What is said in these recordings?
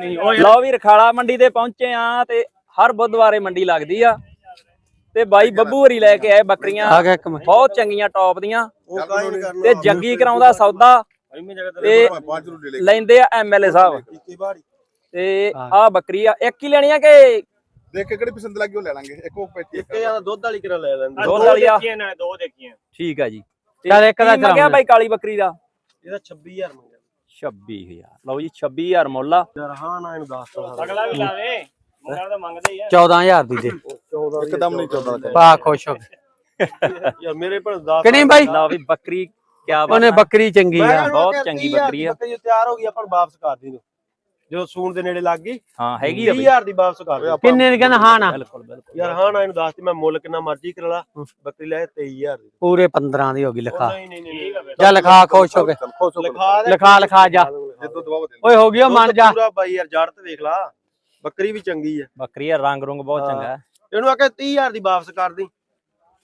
ਨਹੀਂ ਉਹ ਲਓ ਵੀ ਰਖਾਲਾ ਮੰਡੀ ਤੇ ਪਹੁੰਚੇ ਆ ਤੇ ਹਰ ਬੁੱਧਵਾਰੇ ਮੰਡੀ ਲੱਗਦੀ ਆ। ਤੇ ਬਾਈ ਬੱਬੂ ਹਰੀ ਲੈ ਕੇ ਆਏ ਬੱਕਰੀਆਂ। ਆ ਗਿਆ ਇੱਕ ਮਿੰਟ। ਬਹੁਤ ਚੰਗੀਆਂ ਟੌਪ ਦੀਆਂ। ਉਹ ਕਾਈ ਨਹੀਂ ਕਰਨਾ? ਤੇ ਜੱਗੀ ਕਰਾਉਂਦਾ ਸੌਦਾ। ਤੇ ਲੈਂਦੇ ਆ ਐਮਐਲਏ ਸਾਹਿਬ। ਤੇ ਆ ਬੱਕਰੀ ਆ। ਇੱਕ ਹੀ ਲੈਣੀ ਆ ਕਿ ਦੇਖ ਕੇ ਕਿਹੜੀ ਪਸੰਦ ਲੱਗੀ ਉਹ ਲੈ ਲਾਂਗੇ। ਇੱਕ ਉਹ ਪੇਟੀ ਇੱਕ ਜਾਂ ਦੁੱਧ ਵਾਲੀ ਕਿਰਾ ਲੈ ਲੈਂਦੇ? ਦੋ ਦੋ ਵਾਲੀ ਆ। ਦੇਖੀਆਂ ਨਾ ਦੋ ਦੇਖੀਆਂ। ਠੀਕ ਆ ਜੀ। ਚੱਲ ਇੱਕ ਦਾ ਚਲਾਉਣਾ। ਬਾਈ ਕਾਲੀ ਬੱਕਰੀ ਦਾ। ਇਹਦਾ 26000 ਮੰਗਿਆ 26000 ਲਓ ਜੀ 26000 ਮੁੱਲ ਆ। ਹਾਂ ਨਾ ਇਹਨੂੰ ਦੱਸ ਤਾ ਅਗਲਾ ਵੀ ਲਾਵੇ ਮੰਗਣਾ ਤਾਂ ਮੰਗਦੇ ਹੀ ਆ। 14000 ਦੀ ਦੇ। 14 ਇੱਕਦਮ ਨਹੀਂ ਚੱਲਦਾ ਕੰਮ। ਪਾ ਖੁਸ਼ ਹੋ ਗਏ। ਯਾਰ ਮੇਰੇ ਪਰ 10 ਕਿ ਨਹੀਂ ਬਾਈ? ਲਓ ਵੀ ਬੱਕਰੀ ਕਿਆ ਬਾਤ ਉਹਨੇ। ਬੱਕਰੀ ਚੰਗੀ ਆ। ਬਹੁਤ ਚੰਗੀ ਬੱਕਰੀ ਆ। ਬੱਕਰੀ ਤਿਆਰ ਹੋ ਗਈ ਆਪਾਂ ਵਾਪਸ ਕਰ ਦੀ ਜਦੋਂ ਸੂਣ ਦੇ ਨੇੜੇ ਲੱਗ ਗਈ ਹਾਂ ਹੈਗੀ ਆ ਬਈ। 20000 ਦੀ ਵਾਪਸ ਕਰ ਦੇ ਕਿੰਨੇ ਦੀ ਕਹਿੰਦਾ ਹਾਂ ਨਾ? ਬਿਲਕੁਲ ਬਿਲਕੁਲ। ਯਾਰ ਹਾਂ ਨਾ ਇਹਨੂੰ ਦੱਸ ਤੀ ਮੈਂ ਮੁੱਲ ਕਿੰਨਾ ਮਰਜ਼ੀ ਕਰ ਲਾ। ਬੱਕਰੀ ਲੈ 23000 ਦੀ। ਪੂਰੇ 15 ਦੀ ਹੋ ਗਈ ਲਿਖਾ। ਨਹੀਂ ਨਹੀਂ ਨਹੀਂ ਜਾ ਲਿਖਾ ਖੁਸ਼ ਹੋ ਹੋ ਲਿਖਾ ਲਿਖਾ। ਲਿਖਾ ਜਾ। ਜਿੱਦੋਂ ਦਵਾ ਦੇ ਓਏ ਹੋ ਗਿਆ ਮੰਨ ਜਾ। ਪੂਰਾ ਬਾਈ ਯਾਰ ਜੜ ਤੇ ਵੇਖ ਲਾ। ਬੱਕਰੀ ਵੀ ਚੰਗੀ ਆ। ਬੱਕਰੀ ਆ ਰੰਗ ਰੁੰਗ ਬਹੁਤ। ਚੰਗਾ। ਇਹਨੂੰ ਆਖਿਆ 30000 ਦੀ ਵਾਪਸ ਕਰ ਦੀ।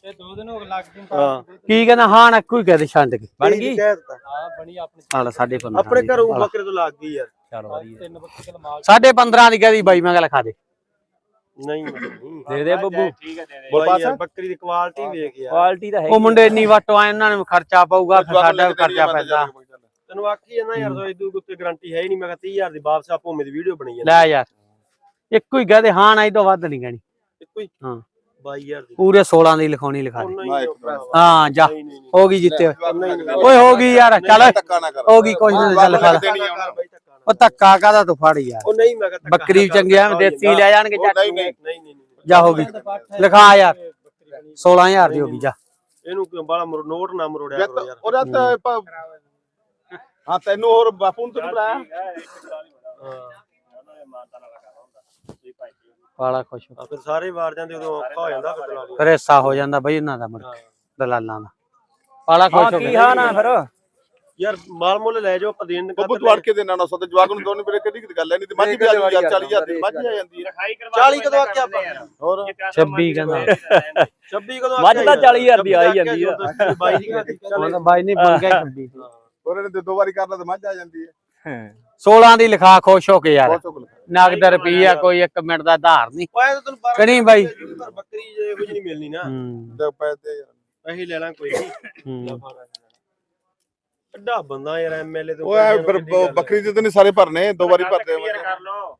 ਤੇ ਦੋ ਦਿਨ ਹੋ ਗਏ ਲੱਗਦੇ ਹਾਂ। ਕੀ ਕਹਿੰਦਾ? ਹਾਂ ਨਾ ਕੋਈ ਕਹਦੇ ਛੰਡ ਕੇ। ਬਣ ਦੀ ਗਈ। ਹਾਂ ਬਣੀ ਆਪਣੀ। ਹਾਲ ਸਾਡੇ 15 ਆਪਣੇ ਘਰੋਂ ਬੱਕਰੇ ਤੋਂ ਲੱਗ ਗਈ ਯਾਰ। ਚਲ ਵਧੀਆ। ਸਾਡੇ 15 ਦੀ ਕਹਦੀ ਬਾਈ ਮੈਂ ਕਿਹਾ ਲਿਖਾ ਦੇ। ਨਹੀਂ ਦੇ ਦੇ ਬੱਬੂ। ਠੀਕ ਹੈ ਦੇ ਦੇ। ਬੱਕਰੀ ਦੀ ਕੁਆਲਿਟੀ ਵੇਖ ਯਾਰ। ਕੁਆਲਿਟੀ ਤਾਂ ਹੈ ਉਹ ਮੁੰਡੇ ਇੰਨੀ ਵਾਟੋ ਆਏ ਉਹਨਾਂ ਨੂੰ ਖਰਚਾ ਪਊਗਾ ਫਿਰ ਸਾਡਾ ਖਰਚਾ ਪੈਂਦਾ। ਤੈਨੂੰ ਆਖੀ ਜਾਂਦਾ ਯਾਰ ਸੋ ਇਦੂ ਉੱਤੇ ਗਾਰੰਟੀ ਹੈ ਹੀ ਨਹੀਂ ਮੈਂ ਕਿਹਾ 30000 ਦੀ ਵਾਪਸ ਆਪੋ ਮੇਰੀ ਵੀਡੀਓ ਬਣੀ ਜਾਂਦੀ। ਲੈ ਯਾਰ ਇੱਕੋ ਹੀ ਕਹਦੇ ਹਾਂ ਨਾ ਇਹ ਤੋਂ ਵੱਧ ਨਹੀਂ ਕਹਿਣੀ। ਇੱਕੋ ਹੀ। ਹਾਂ। 22000 ਦੀ। ਪੂਰੇ 16 ਦੀ ਲਿਖਾਉਣੀ ਲਿਖਾ ਦੇ। ਹਾਂ ਜਾ ਹੋ ਗਈ ਜਿੱਤੇ ਓਏ ਹੋ ਗਈ ਯਾਰ। ਚੱਲ। ਹੋ ਗਈ ਕੁਛ ਨਹੀਂ ਚੱਲ ਖਾ। ਉਹ ਧੱਕਾ ਕਾਦਾ ਤੂੰ ਫੜ ਯਾਰ? ਉਹ ਨਹੀਂ ਮੈਂ ਕਿਹਾ ਧੱਕਾ ਬੱਕਰੀ ਵੀ ਚੰਗੀ ਆ ਦੇਸੀ ਲੈ ਜਾਣਗੇ ਚੱਟ ਨਹੀਂ ਨਹੀਂ ਜਾ ਹੋ ਗਈ। ਲਿਖਾ ਯਾਰ। 16000 ਦੀ ਹੋ ਗਈ ਜਾ। ਇਹਨੂੰ ਕਿਉਂ ਬਾਲਾ ਨੋਟ ਨਾ ਮਰੋੜਿਆ ਕਰੋ ਯਾਰ। ਉਹਦਾ ਤਾਂ ਹਾਂ। ਤੈਨੂੰ ਹੋਰ ਬਾਪੂ ਨੂੰ ਤੈਨੂੰ ਬੁਲਾਇਆ ਹਾਂ ਬਾਲਾ ਖੁਸ਼ ਹੋ ਫਿਰ ਸਾਰੇ ਵਾਰ ਜਾਂਦੇ ਉਦੋਂ ਔਖਾ ਹੋ ਜਾਂਦਾ ਫਿਰ ਦਲਾਲੀ ਫਿਰ ਹਿੱਸਾ ਹੋ ਜਾਂਦਾ ਬਈ ਇਹਨਾਂ ਦਾ ਮੁੜ ਕੇ ਦਲਾਲਾਂ ਦਾ। ਬਾਲਾ ਖੁਸ਼ ਹਾਂ ਹੋ ਕੀ ਗਿਆ। ਹਾਂ ਨਾ ਫਿਰ? ਯਾਰ ਮਾਲ ਮੁੱਲ ਲੈ ਜਾਓ ਆਪਾਂ ਦੇਣ ਨੂੰ ਬੱਬੂ ਤੂੰ ਅੜ ਕੇ ਦੇਣਾ ਨਾ ਸੋ ਤੇ ਜਵਾਕ ਨੂੰ ਦੋਨੇ ਮੇਰੇ ਕਿਹੜੀ ਕਿਹੜੀ ਗੱਲ ਹੈ ਨਹੀਂ ਤੇ ਮੱਝ ਵੀ ਆ ਜਾਊ ਯਾਰ 40000 ਦੀ ਮੱਝ ਆ ਜਾਂਦੀ ਹੈ। 40 ਕਦੋਂ ਆਖਿਆ ਆਪਾਂ? ਹੋਰ? 26 ਕਹਿੰਦਾ। 26 ਕਦੋਂ ਮੱਝ ਤਾਂ 40,000 ਦੀ ਆ ਹੀ ਜਾਂਦੀ ਆ। 22 ਦੀ ਘਾਟੀ ਉਹ ਤਾਂ ਬਾਈ ਨਹੀਂ ਬਣ ਗਿਆ 26 ਹੋਰ ਇਹਨੇ ਤੇ ਦੋ ਵਾਰੀ ਕਰ ਲਾ ਤੇ ਮੱਝ ਆ ਜਾਂਦੀ ਹੈ। 16 ਦੀ ਲਿਖਾ ਖੁਸ਼ ਹੋ ਕੇ ਯਾਰ। ਨਗਦ ਰੁਪਈਆ ਕੋਈ 1 ਮਿੰਟ ਦਾ ਧਾਰ ਨਹੀਂ। ਓਏ ਤੈਨੂੰ ਕਰੀ ਬਾਈ। ਬੱਕਰੀ ਜੇ ਜਿਹੀ ਨਹੀਂ ਮਿਲਣੀ ਨਾ ਪੈਸੇ ਅਸੀਂ ਲੈ ਲਾਂ ਕੋਈ ਨਹੀਂ। ਅੱਡਾ ਬੰਦਾ ਯਾਰ ਐਮਐਲਏ ਤੇ ਬ- ਬੱਕਰੀ ਦੇ ਤਾਂ ਨਹੀਂ ਸਾਰੇ ਭਰਨੇ ਦੋ ਵਾਰੀ ਭਰਦੇ ਕਲੀਅਰ ਕਰ ਲਓ।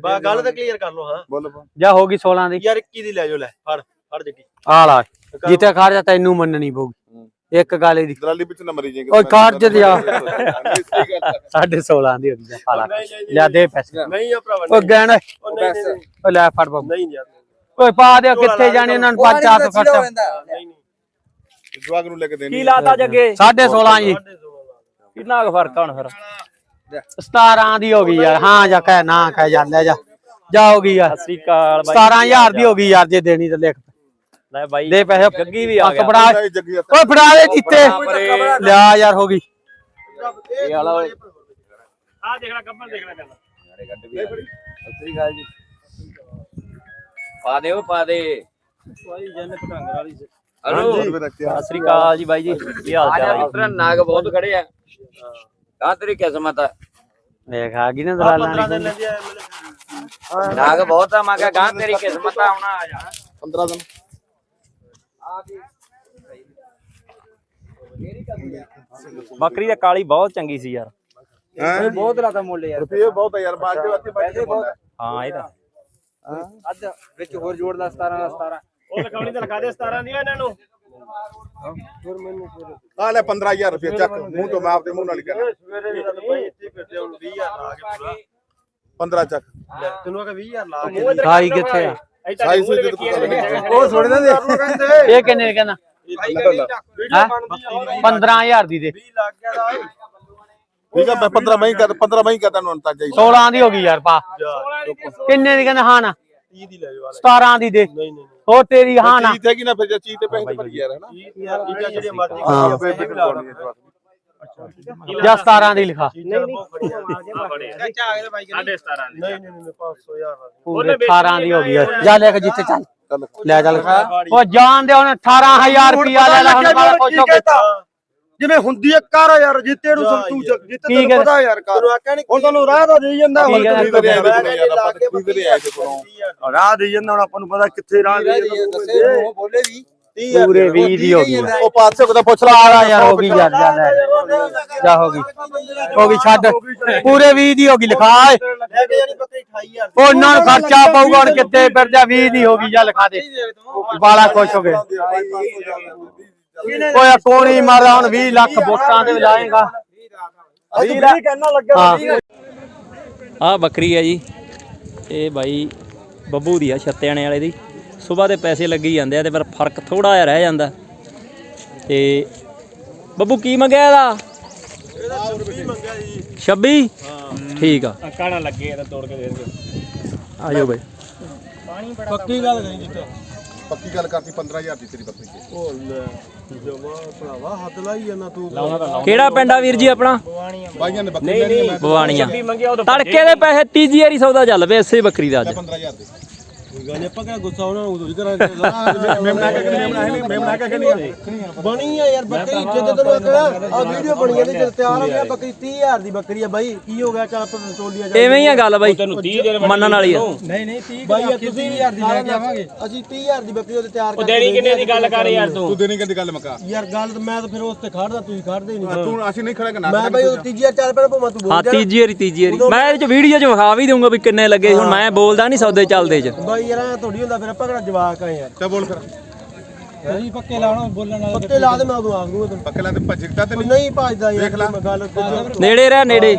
ਬਾ ਗੱਲ ਤਾਂ ਕਲੀਅਰ ਕਰ ਲਓ ਹਾਂ। ਬੋਲ ਜਾ ਹੋ ਗਈ 16 ਦੀ। ਯਾਰ 21 ਦੀ ਲੈ ਜਾਓ ਲੈ ਫੜ ਫੜ ਜੱਗੀ। ਆ ਲਾ। ਜਿੱਤੇ ਜਾ ਤੈਨੂੰ ਮੰਨਣੀ ਪਊਗੀ। ਇੱਕ ਗਾਲੇ ਦੀ। ਦਲਾਲੀ ਵਿੱਚ ਨਾ ਮਰੀ ਜਾਏਗੀ ਓਏ ਕਾਰਜ ਦੇ ਆ। ਨਹੀਂ, ਸਹੀ ਗੱਲ ਹੈ। ਸਾਢੇ 16 ਦੀ ਹੋ ਗਈ ਜਾ ਪਾਲਾ ਲਿਆ ਦੇ ਪੈਸੇ। ਨਹੀਂ ਆ ਭਰਾਵਾ ਓ ਗਹਿਣ। ਉਹ ਨਹੀਂ ਨਹੀਂ, ਨਹੀਂ। ਓ ਲੈ ਫੜ ਬਾਬੂ। ਨਹੀਂ ਯਾਰ। ਓਏ ਪਾ ਦੇ ਕਿੱਥੇ ਜਾਣੇ ਇਹਨਾਂ ਨੂੰ 5-400 ਖਰਚਾ। ਨਹੀਂ ਨਹੀਂ। ਜਵਾਕ ਨੂੰ ਲੈ ਕੇ ਦੇਣੀ ਕੀ ਲਾਤਾ ਜੱਗੇ? ਸਾਢੇ 16 ਜੀ। ਕਿੰਨਾ ਕੁ ਫ਼ਰਕ ਆ ਹੁਣ ਫਿਰ? 17 ਦੀ ਹੋ ਗਈ ਯਾਰ। ਹਾਂ ਜਾ ਕਹਿ ਨਾ ਕਹਿ ਜਾ ਲੈ ਜਾ। ਜਾ ਹੋ ਗਈ ਯਾਰ। ਸਤਿ ਸ੍ਰੀ ਅਕਾਲ ਬਾਈ। 17000 ਦੀ ਹੋ ਗਈ ਯਾਰ ਜੇ ਦੇਣੀ ਤਾਂ ਲਿਖ। ਲੈ ਬਾਈ ਦੇ ਪੈਸੇ ਜੱਗੀ ਵੀ ਆ ਗਿਆ। ਫੜਾ ਓਏ ਫੜਾ ਦੇ ਜਿੱਤੇ ਲਿਆ ਯਾਰ ਹੋ ਗਈ। ਇਹ ਵਾਲਾ ਓਏ। ਆ ਦੇਖ ਲੈ ਕੱਪੜ ਦੇਖ ਲੈ ਚੱਲ। ਪਾ ਦੇ। ਉਹ ਪਾ ਦੇ ਹੋਰ ਵੀ ਰੱਖਿਆ ਸਤਿ ਸ੍ਰੀ ਅਕਾਲ ਜੀ ਬਾਈ ਜੀ। ਕੀ ਹਾਲ ਆ? ਜਾ ਚਾਲ ਮਿੱਤਰ ਨਾਗ ਬਹੁਤ ਖੜੇ ਆ। ਕਾ ਤੇਰੀ ਕਿਸਮਤ ਆ। ਦੇਖ ਆ ਗਈ ਨਾ 15 ਦਲਾਲਾਂ ਦਿਨ ਦੀ ਲੈਂਦੇ ਆ ਐਮਐਲਏ ਨਾਗ ਬਹੁਤ ਆ ਮੈਂ ਕਿਹਾ ਗਾਂ ਤੇਰੀ ਕਿਸਮਤ ਆ ਆਉਣਾ ਆ ਜਾ। 15 ਦਿਨ। ਬੱਕਰੀ ਦਾ ਕਾਲੀ ਬਹੁਤ ਚੰਗੀ ਸੀ ਯਾਰ। ਹੈ? ਬਹੁਤ ਲਾਤਾ ਮੁੱਲ ਯਾਰ। ਰੁਪਏ ਬਹੁਤ ਹੈ ਯਾਰ ਬਾਅਦ ਦੇ ਵਾਸਤੇ ਪੈਸੇ ਬਹੁਤ ਹਾਂ ਇਹ ਤਾਂ। ਅੱਧ ਵਿੱਚ ਹੋਰ ਜੋੜ ਲਾ 17 ਦਾ 17 ਉਹ ਲਿਖਾਉਣੀ ਤਾਂ ਲਿਖਾ ਦੇ 17 ਦੀ ਆ ਇਹਨਾਂ ਨੂੰ। ਆ ਲੈ 15000 ਰੁਪਏ ਚੱਕ ਮੂੰਹ ਤੋਂ ਮੈਂ ਆਪਦੇ ਮੂੰਹ ਨਾਲ ਹੀ ਕਹਿਣਾ ਸਵੇਰੇ ਵੀ ਤਾਂ ਭਾਈ ਇੱਥੇ ਫਿਰਦੇ ਹੁਣ 20000 ਲਾ ਕੇ ਪੂਰਾ। 15 ਚੱਕ। ਲੈ, ਤੈਨੂੰ ਆਖਿਆ 20000 ਲਾ ਕੇ ਖਾਈ ਕਿੱਥੇ ਆ? ਸਾਈ ਸੂਈ ਤੇ ਪਤਾ ਨਹੀਂ ਉਹ ਥੋੜੇ ਨਾ ਦੇ। ਇਹ ਕਿੰਨੇ ਕਹਿੰਦਾ? ਵੀਡੀਓ ਬਣਦੀ ਆ। 15000 ਦੀ ਦੇ। 20 ਲੱਗ ਗਿਆ ਦਾ ਠੀਕ ਹੈ ਮੈਂ 15 ਮੈਂ ਹੀ ਕਰ 15 ਮੈਂ ਹੀ ਕਰਦਾ ਨੂੰ ਅੰਤਾਜਾ ਹੀ 16 ਦੀ ਹੋ ਗਈ ਯਾਰ ਪਾ। ਕਿੰਨੇ ਦੀ ਕਹਿੰਦਾ ਹਾਂ ਨਾ 30 ਦੀ ਲੈ ਜਾਓ ਵਾਲੇ 17 ਦੀ ਦੇ। ਨਹੀਂ ਨਹੀਂ ਹੋਰ ਤੇਰੀ ਹਾਂ ਨਾ ਚੀਜ਼ ਹੈਗੀ ਨਾ ਫਿਰ ਜੇ ਚੀਜ਼ ਤੇ ਪੈਸੇ ਭਰੀ ਯਾਰ ਹੈ ਨਾ? ਯਾਰ ਚੀਜ਼ਾਂ ਜਿਹੜੀਆਂ ਮਰਜ਼ੀ ਹਾਂ। ਖਾਓ ਪੈਸੇ ਵੀ ਲਾ ਲਓ ਜਾਂ 17 ਦੀ ਲਿਖਾ। ਚੀਜ਼ਾਂ ਬਹੁਤ ਖੜੀਆਂ ਨੇ। ਸਾਢੇ 17 ਦੀ। ਨਹੀਂ ਨਹੀਂ ਨਹੀਂ 500 ਯਾਰ ਪੂਰੇ 18 ਦੀ ਹੋ ਗਈ ਜਾ ਲੈ ਕੇ ਜਿੱਥੇ ਚੱਲ। ਲੈ ਚੱਲ ਉਹ ਜਾਣ ਦੇ ਉਹਨੇ 18000 ਰੁਪਿਆ ਲੈ ਲੈ ਹੁਣ ਹੋ ਕੇ ਜਿਵੇਂ ਹੁੰਦੀ ਹੈ ਕਰ ਯਾਰ ਜਿੱਤੇ ਨੂੰ ਸੰਤੂ। ਜਿੱਤੇ। ਤੈਨੂੰ ਪਤਾ ਯਾਰ ਕਰ ਹੁਣ ਤੁਹਾਨੂੰ ਰਾਹ ਦਾ ਦੇਈ ਜਾਂਦਾ ਹੁਣ ਰਿਹਾ? ਦੇਈ ਜਾਂਦਾ ਹੁਣ ਆਪਾਂ ਨੂੰ ਪਤਾ ਕਿੱਥੇ ਰਾਹ ਦੇਈ ਜਾਂਦਾ ਬੋਲੇ ਵੀ। ਪੂਰੇ 20 ਦੀ ਹੋ ਗਈ। ਉਹ ਪਾਸੇ ਕੋਲ ਪੁੱਛ ਲਾ ਆ ਯਾਰ ਹੋ ਗਈ ਯਾਰ ਜਾ ਲੈ। ਜਾ ਹੋ ਗਈ। ਹੋ ਗਈ ਛੱਡ। ਪੂਰੇ 20 ਦੀ ਹੋ ਗਈ ਲਿਖਾ ਏ। ਲੈ ਕੇ ਜਾਣੀ ਬੱਕਰੀ 28000 ਉਹ ਉਹਨਾਂ ਨੂੰ ਖਰਚਾ ਪਊਗਾ ਹੁਣ ਕਿੱਥੇ ਫਿਰ ਜਾ 20 ਦੀ ਹੋ ਗਈ ਜਾ ਲਿਖਾ ਦੇ। ਬਾਲਾ ਖੁਸ਼ ਹੋ ਗਏ। ਓਏ ਕੋਣੀ ਮਾਰਾ ਹੁਣ 20 ਲੱਖ ਵੋਟਾਂ ਤੇ ਲਾਏਗਾ। ਅਸੀਂ ਵੀ ਕਹਿਣਾ ਲੱਗਾ ਹਾਂ। ਆ ਬੱਕਰੀ ਆ ਜੀ। ਇਹ ਬਾਈ ਬੱਬੂ ਦੀ ਆ ਛੱਤਿਆਣੇ ਵਾਲੇ ਦੀ। ਸਵੇਰ ਦੇ ਪੈਸੇ ਲੱਗੀ ਜਾਂਦੇ ਆ ਤੇ ਪਰ ਫ਼ਰਕ ਥੋੜਾ ਜਿਹਾ ਰਹਿ ਜਾਂਦਾ। ਤੇ ਬੱਬੂ ਕੀ ਮੰਗਿਆ ਇਹਦਾ? 26 ਠੀਕ ਆ। ਕਾਣਾ ਲੱਗੇ ਤਾਂ ਤੋੜ ਕੇ ਦੇ ਦਿਓ ਆ ਜਾਓ ਬਾਈ। ਪੱਕੀ ਗੱਲ ਕਰੀ ਜਿੱਤੇ। ਪੱਕੀ ਗੱਲ ਕਰਤੀ 15000 ਦੀ ਤੇਰੀ ਬੱਕਰੀ ਤੇ। ਉਹ ਲੈ ਜਮਾ ਭਰਾਵਾ ਹੱਥ ਲਾਈ ਜਾਂਦਾ ਤੂੰ। ਕਿਹੜਾ ਪਿੰਡ ਆ ਵੀਰ ਜੀ ਆਪਣਾ? ਬਾਈਆਂ ਨੇ ਬੱਕਰੀ ਲੈਣੀ ਹੈ, ਮੈਂ ਉਹ ਤੜਕੇ ਦੇ ਪੈਸੇ ਤੀਜੀ ਵਾਰੀ ਸੌਦਾ ਚੱਲ ਪਿਆ ਇਸੇ ਬੱਕਰੀ ਦਾ ਅੱਜ। 15000 ਦੇ। ਗੱਲ ਆਪਾਂ ਕਿਹੜਾ ਗੁੱਸਾ ਉਹਨਾਂ ਨੂੰ ਉਦੋਂ ਹੀ ਕਰਾਂਗੇ ਮੇਮਣਾ ਕੇ ਮੇਮਣਾ ਹੈ ਨਹੀਂ ਮੇਮਣਾ ਕੇ ਨਹੀਂ ਬਣੀ ਆ। ਯਾਰ ਬੱਕਰੀ ਜਿੱਦ ਤੈਨੂੰ ਆਖਣਾ ਆ। ਵੀਡੀਓ ਬਣੀ ਇਹਦੇ ਚ ਤਿਆਰ ਹੋ ਗਿਆ ਬੱਕਰੀ 30000 ਦੀ ਬੱਕਰੀ ਆ ਬਾਈ। ਕੀ ਹੋ ਗਿਆ? ਚੱਲ ਆਪਾਂ ਤੋਲੀਆ ਜਾ ਐਵੇਂ ਹੀ ਆ ਗੱਲ ਬਾਈ। ਮੰਨਣ ਵਾਲੀ ਆ। ਨਹੀਂ ਨਹੀਂ 30 ਬਾਈ ਆ ਤੁਸੀਂ 30000 ਦੀ ਲੈ ਕੇ ਆਵਾਂਗੇ। ਅਸੀਂ 30000 ਦੀ ਬੱਕਰੀ ਉਹਦੇ ਤਿਆਰ ਕਰਕੇ ਦੇਣੀ ਕਿੰਨੇ ਦੀ ਗੱਲ ਕਰ ਯਾਰ ਤੂੰ? ਤੂੰ ਦੇਣੀ ਕਿੰਦੀ ਗੱਲ ਮਕਾ? ਯਾਰ ਗੱਲ ਤਾਂ ਮੈਂ ਤਾਂ ਫਿਰ ਉਸ ਤੇ ਖੜਦਾ ਤੁਸੀਂ ਖੜਦੇ ਹੀ ਨਹੀਂ ਤੂੰ ਅਸੀਂ ਨਹੀਂ ਖੜਾਂਗੇ ਨਾ ਮੈਂ ਬਾਈ ਉਹ ਤੀਜੀ ਵਾਰ ਚੱਲ ਪੈਣਾ ਭਾਵੇਂ ਤੂੰ ਹਾਂ ਬੋਲ ਜਾ ਤੀਜੀ ਵਾਰੀ ਤੀਜੀ ਵਾਰੀ। ਮੈਂ ਇਹਦੇ ਚ ਵੀਡੀਓ ਚ ਵਿਖਾ ਵੀ ਦਊਂਗਾ ਵੀ ਕਿੰਨੇ ਲੱਗੇ ਹੁਣ ਮੈਂ ਬੋਲਦਾ ਨਹੀਂ ਸੌਦੇ ਚੱਲਦੇ ਚ। ਬਾਈ ਯਾਰ ਐਂ ਥੋੜੀ ਹੁੰਦਾ ਫਿਰ ਆਪਾਂ ਕਿਹੜਾ ਜਵਾਕ ਆ ਯਾਰ। ਤੇ ਬੋਲ ਫਿਰ। ਅਸੀਂ ਪੱਕੇ ਲਾਉਣਾ ਬੋਲਣ ਵਾਲੇ ਪੱਕੇ ਲਾ ਦੇ ਮੈਂ ਉਦੋਂ ਆਖ ਦੂੰਗਾ ਤੈਨੂੰ ਬੱਕਲਾ ਤੇ ਭੱਜਦਾ ਤੇ ਨਹੀਂ। ਨਹੀਂ ਭਜਦਾ ਯਾਰ ਦੇਖ ਲਾ। ਮੈਂ ਗੱਲ ਨੇੜੇ ਰਹਿ ਨੇੜੇ।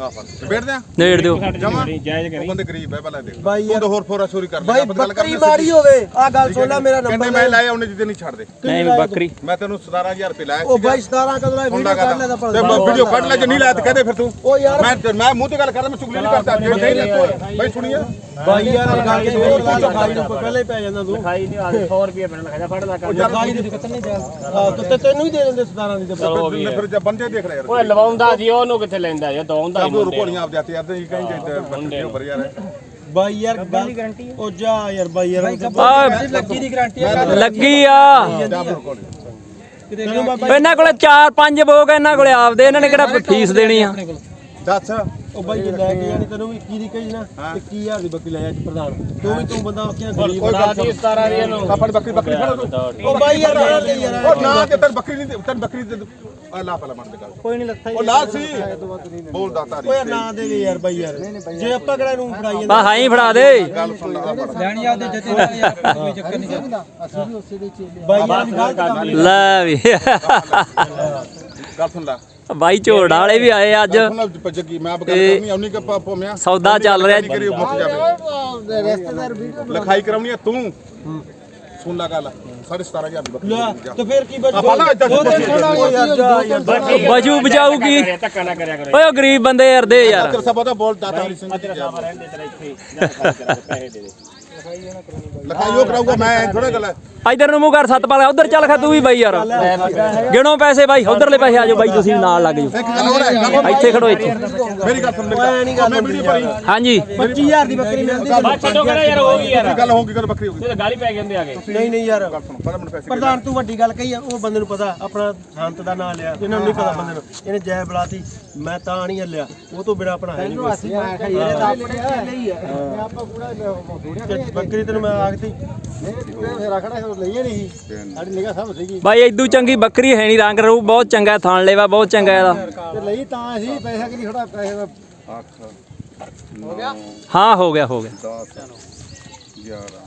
ਆਹ ਬੈਠ ਜਾ ਨੇੜ ਦਿਓ। ਜਮਾ? ਜਾਇਜ਼ ਉਹ ਬੰਦੇ ਗਰੀਬ ਹੈ ਭਲਾ ਦੇ ਬਾਈ ਤੂੰ ਤਾਂ ਹੋਰ ਫੋਰਾ ਚੋਰੀ ਕਰ ਬਾਈ ਬੱਕਰੀ ਮਾਰੀ ਹੋਵੇ ਆ ਗੱਲ ਸੁਣ ਲੈ ਮੇਰਾ ਕਹਿੰਦੇ ਨੰਬਰ ਮੈਂ ਲਾਇਆ ਉਹਨੇ ਜਿੱਦੇ ਨਹੀਂ ਛੱਡਦੇ। ਨਹੀਂ ਬੱਕਰੀ। ਮੈਂ ਤੈਨੂੰ 17000 ਰੁਪਏ ਲਾਇਆ ਉਹ ਬਾਈ 17 ਕਦੋਂ ਦਾ ਵੀਡੀਓ ਕੱਢ ਲੈ ਤਾਂ ਤੇ ਵੀਡੀਓ ਕੱਢ ਲੈ ਜੇ ਨਹੀਂ ਲਾਇਆ ਤੇ ਕਹਦੇ ਫਿਰ ਤੂੰ। ਉਹ ਯਾਰ ਮੈਂ ਮੈਂ ਮੂੰਹ ਤੇ ਗੱਲ ਕਰਦਾ ਮੈਂ ਚੁਗਲੀ ਨਹੀਂ ਕਰਦਾ। ਜੇ ਨਹੀਂ ਲੈ ਬਾਈ ਸੁਣੀਏ। ਬਾਈ ਯਾਰ ਗੱਲ ਕੇ ਵੇਖ ਲਾ ਲਿਖਾਈ ਨੂੰ ਪਹਿਲਾਂ ਹੀ ਪੈ ਜਾਂਦਾ ਤੂੰ ਖਾਈ ਨਹੀਂ ਆ 100 ਰੁਪਏ ਬਣਨ ਲੱਗਾ ਫੜ ਲਾ ਕਰ ਲਿਖਾਈ ਦੇ ਕਿਤਨੇ ਜਾ ਆ। ਤੇ ਤੈਨੂੰ ਹੀ ਦੇ ਦਿੰਦੇ 17 ਦੀ ਤੇ ਫਿਰ ਜੇ ਬੰਦੇ ਦੇਖ ਲੈ ਯਾਰ। ਓਏ ਲਵਾਉਂਦਾ ਸੀ ਉਹਨੂੰ ਕਿੱਥੇ ਲੈਂਦਾ ਯਾਰ ਦਵਾਉਂਦਾ ਹੀ ਸਭ ਨੂੰ ਮੁੰਡੇ ਰੁਕੋਣੀਆਂ ਆਪਦੇ ਹੱਥ ਯਾਰ ਤੇ ਕਹਿੰਦੇ ਤੇ ਬੰਦੇ ਉੱਪਰ ਯਾਰ। ਬਾਈ ਯਾਰ ਗੱਲ ਉਹ ਜਾ ਯਾਰ ਬਾਈ ਯਾਰ। ਆ ਲੱਗੀ ਦੀ ਗਾਰੰਟੀ ਲੱਗੀ ਆ। ਸਭ ਰੁਕੋਣੀ ਤੈਨੂੰ ਮੈਂ ਇਹਨਾਂ ਕੋਲੇ 4-5 ਬੋਗ ਇਹਨਾਂ ਕੋਲੇ ਆਪਦੇ ਇਹਨਾਂ ਨੇ ਕਿਹੜਾ ਫੀਸ ਦੇਣੀ ਆ? ਦੱਸ। ਉਹ ਬਾਈ ਜੇ ਲੈ ਕੇ ਜਾਣੀ ਤੈਨੂੰ ਵੀ ਕੀ ਦੀ ਕਹੀ ਨਾ 21000 ਦੀ ਬੱਕਰੀ ਲੈ ਜਾ ਪ੍ਰਧਾਨ। ਤੂੰ ਵੀ ਤੂੰ ਬੰਦਾ ਆਖਿਆ ਗਰੀਬ ਬਣਾ ਦੀ 17 ਦੀ ਇਹਨੂੰ ਕਾਪੜ ਬੱਕਰੀ ਬੱਕਰੀ ਫੜੋ ਤੂੰ ਉਹ ਬਾਈ ਯਾਰ ਉਹ ਨਾ ਤੇ ਤੈਨੂੰ ਬੱਕਰੀ ਨਹੀਂ ਤੈਨੂੰ ਬੱਕਰੀ ਦੇ ਆ ਲਾ ਪਹਿਲਾਂ ਮੰਨ ਦੇ ਗੱਲ। ਕੋਈ ਨਹੀਂ ਲੱਥਾ ਉਹ ਲਾ ਸੀ। ਬੋਲਦਾ ਤਾਰੀ ਓਏ ਨਾ ਦੇ ਯਾਰ ਬਾਈ ਯਾਰ। ਜੇ ਆਪਾਂ ਕਿਹੜਾ ਨੂੰ ਫੜਾਈ ਜਾਂਦੇ ਬਾ ਹਾਈ ਫੜਾ ਦੇ। ਗੱਲ ਸੁਣ ਲਾ ਲੈਣੀ ਆਪਦੇ ਜੱਤੇ ਨਾਲ ਯਾਰ ਕੋਈ ਚੱਕਰ ਨਹੀਂ। ਅਸੀਂ ਵੀ ਉਸੇ ਦੇ ਚੇਲੇ ਬਾਈ ਯਾਰ ਨਹੀਂ। ਲੈ ਵੀ। ਗੱਲ ਸੁਣ ਲਾ। ਬਾਈ ਝੋੜ ਵਾਲੇ ਵੀ ਆਏ ਅੱਜ। ਸੁਣ ਲਾ ਜੱਗੀ ਮੈਂ ਬਗਲ ਕਰਨੀ ਆਉਣੀ ਕਿ ਪੋਮਿਆ ਸੌਦਾ ਚੱਲ ਰਿਹਾ ਕਰੀ ਮੁੱਕ ਜਾਵੇ। ਰਿਸ਼ਤੇਦਾਰ ਵੀਡੀਓ ਲਿਖਾਈ ਕਰਾਉਣੀ ਆ ਤੂੰ। ਸੁਣ ਲਾ ਗੱਲ। 17500 ਦੀ ਬੱਕਰੀ। ਤੇ ਫਿਰ ਕੀ ਬਚ? ਨਾ ਕਰਿਆ ਕਰੋ ਓਏ ਉਹ ਗਰੀਬ ਬੰਦੇ ਯਾਰ ਦੇ ਯਾਰ। ਤੇਰਾ ਸਭ ਉਹਦਾ ਬੋਲ ਦਾਤਾ ਤੇਰਾ ਸਾਹਮਣੇ ਰਹਿੰਦੇ ਤੇਰਾ ਇੱਥੇ। ਪੈਸੇ ਦੇ ਦੇ ਲਿਖਾਈ ਉਹ ਕਰਾਊਗਾ ਮੈਂ ਥੋੜਾ ਗੱਲ ਹੈ ਇਧਰ ਨੂੰ ਮੂੰਹ ਕਰ ਸਤਪਾਲ ਉਧਰ ਚੱਲ ਖਾ ਤੂੰ ਵੀ ਬਾਈ ਯਾਰ। ਗਿਣੋ ਪੈਸੇ ਬਾਈ ਉਧਰਲੇ ਪੈਸੇ ਆ ਜਾਓ ਬਾਈ ਤੁਸੀਂ ਨਾਲ ਲੱਗ ਜਾਓ। ਇੱਕ ਗੱਲ ਹੋਰ ਹੈ ਗੱਲ ਇੱਥੇ ਖੜੋ ਇੱਥੇ। ਮੇਰੀ ਗੱਲ ਸੁਣ ਗੱਲ ਮੈਂ ਵੀਡੀਓ ਪਾਈ। ਹਾਂਜੀ। 25000 ਦੀ ਬੱਕਰੀ ਮਿਲਦੀ ਬਾ ਛੱਡੋ ਕਰਾ ਯਾਰ ਹੋ ਗਈ ਯਾਰ। ਗੱਲ ਹੋ ਗਈ ਕਰ ਬੱਕਰੀ ਹੋ ਗਈ। ਤਾਂ ਗਾਲੀ ਪੈ ਜਾਂਦੇ ਆ ਗਏ ਨਹੀਂ ਨਹੀਂ ਯਾਰ। ਗੱਲ ਸੁਣ ਪਹਿਲਾਂ ਮੈਨੂੰ ਪੈਸੇ ਪ੍ਰਧਾਨ ਤੂੰ ਵੱਡੀ ਗੱਲ ਕਹੀ ਆ ਉਹ ਬੰਦੇ ਨੂੰ ਪਤਾ ਆਪਣਾ ਸੰਤ ਦਾ ਨਾਮ ਲਿਆ। ਇਹਨਾਂ ਨੂੰ ਨਹੀਂ ਪਤਾ ਬੰਦੇ ਨੂੰ। ਇਹਨੇ ਜੈ ਬੁਲਾਤੀ ਮੈਂ ਤਾਂ ਨਹੀਂ ਹੱਲਿਆ। ਉਹ ਤੋਂ ਬਿਨਾ ਆਪਣਾ ਹੈ ਨਹੀਂ ਕੋਈ। ਅਸੀਂ ਮੈਂ ਕਿਹਾ ਇਹਦੇ ਤਾਂ ਆਪਣੇ ਚੱਲੇ ਹੀ। ਆ ਆਪਾਂ ਪੂਰਾ ਤੇ ਬੱਕਰੀ ਤੈਨੂੰ ਮੈਂ ਆਖਤੀ ਫੇਰ ਰੱਖਣਾ ਲਈਏ ਨਹੀਂ ਸਾਡੀ ਨਿਗਾਹ ਸਭ ਸੀਗੀ ਬਾਈ ਐਦੂ ਚੰਗੀ ਬੱਕਰੀ ਹੈ ਨਹੀਂ ਰੰਗ ਰੂ ਬਹੁਤ ਚੰਗਾ ਥਣ ਲੈਵਾ ਬਹੁਤ ਚੰਗਾ ਇਹਦਾ। ਤੇ ਲਈ ਤਾਂ ਅਸੀਂ ਪੈਸਾ ਕਿ ਨਹੀਂ ਥੋੜਾ ਪੈਸੇ ਦਾ। 8 ਹਾਂ ਹੋ ਗਿਆ ਹੋ ਗਿਆ। 10 11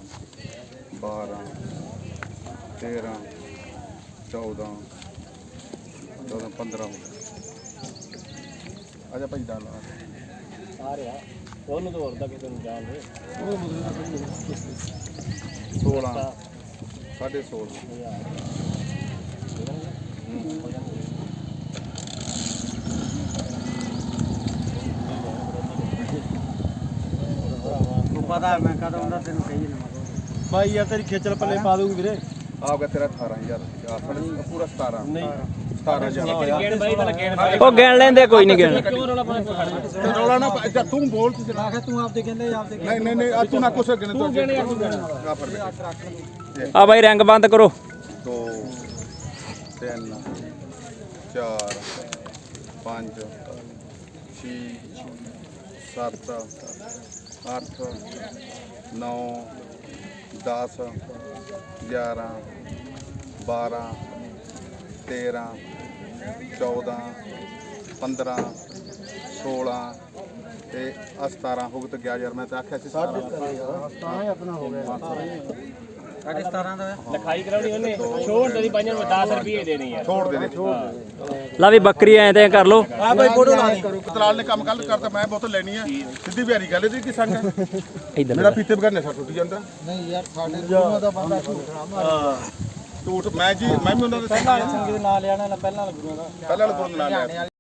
12 13 14 14 15 ਆਜਾ ਭਾਈ ਦਾ ਲਾ ਆ ਰਿਹਾ। ਉਹਨੂੰ ਤਾਂ ਹੋਰ ਦਾ ਕਿਸੇ ਨੂੰ ਜਾਣ ਦੇ। 16 ਸਾਢੇ 16 ਪਤਾ ਮੈਂ ਕਦੋਂ ਦਾ ਤੈਨੂੰ ਕਹੀ ਨਾ ਬਾਈ ਯਾਰ ਤੇਰੀ ਖੇਚਲ ਪੱਲੇ ਪਾ ਦੂੰਗੀ ਵੀਰੇ। ਆ ਗਿਆ ਤੇਰਾ 18000 ਆ ਸਾਡੇ ਪੂਰਾ 17 ਨਹੀਂ। 17000 ਗੇੜ ਬਾਈ ਪਹਿਲਾਂ ਗੇੜ ਉਹ ਗਿਣ ਲੈਂਦੇ ਕੋਈ ਨਹੀਂ ਗਿਣ ਰੋਲਾ ਰੌਲਾ ਨਾ ਪਾ- ਜਾ ਤੂੰ ਬੋਲ ਤੂੰ ਜਰਾ ਤੂੰ ਆਪਦੇ ਕਹਿੰਦੇ ਆਪਦੇ ਨਹੀਂ ਨਹੀਂ ਨਹੀਂ ਆ ਤੂੰ ਨਾ ਕੁਛ ਗਿਣ ਤੂੰ ਗਿਣ ਆ ਦੇ। ਆ ਬਾਈ ਰੰਗ ਬੰਦ ਕਰੋ। 2 3 4 5 6 7 8 9 10 11 12 13 14 15 16 ਤੇ 17 ਹੋ ਗਿਆ ਯਾਰ ਮੈਂ ਤਾਂ ਆਖਿਆ ਸੀ 17 ਤਾਂ ਹੀ ਆਪਣਾ ਹੋ ਗਿਆ। ਲਿਖਾਈ ਕਰਾਉਣੀ ਉਹਨੇ। ਛੋੜ ਦੇ ਦੀ ਪੰਜਾਂ ਨੂੰ 10 ਰੁਪਏ ਦੇਣੀ ਆ। ਛੋੜ ਦੇ ਦੇ। ਛੋੜ ਲਾ ਵੀ ਬੱਕਰੀ ਐ ਤੇ ਕਰ ਲੋ ਆ ਬਾਈ ਫੋਟੋ ਲਾ ਦੇ ਕਤਲਾਲ ਨੇ ਕੰਮ ਕੱਲ ਕਰਤਾ ਮੈਂ ਬੋਤਲ ਲੈਣੀ ਆ। ਸਿੱਧੀ ਬਿਹਾਰੀ ਗੱਲ ਇਹਦੀ ਕੀ ਸੰਗ ਹੈ? ਮੇਰਾ ਪੀਤੇ ਬਗੈਰ ਨਸ਼ਾ ਟੁੱਟ ਜਾਂਦਾ। ਨਹੀਂ ਯਾਰ ਸਾਡੇ ਦਾ ਬੰਦਾ ਹਾਂ। ਝੂਠ ਮੈਂ ਜੀ ਮੈਂ ਵੀ ਉਹਨਾਂ ਦੇ ਪਹਿਲਾਂ ਨਾਲ ਲਿਆ ਨਾ ਪਹਿਲਾਂ ਗੁਰੂਆਂ ਦਾ। ਪਹਿਲਾਂ ਵਾਲਾ ਗੁਰੂ ਨਾਲ ਲਿਆ।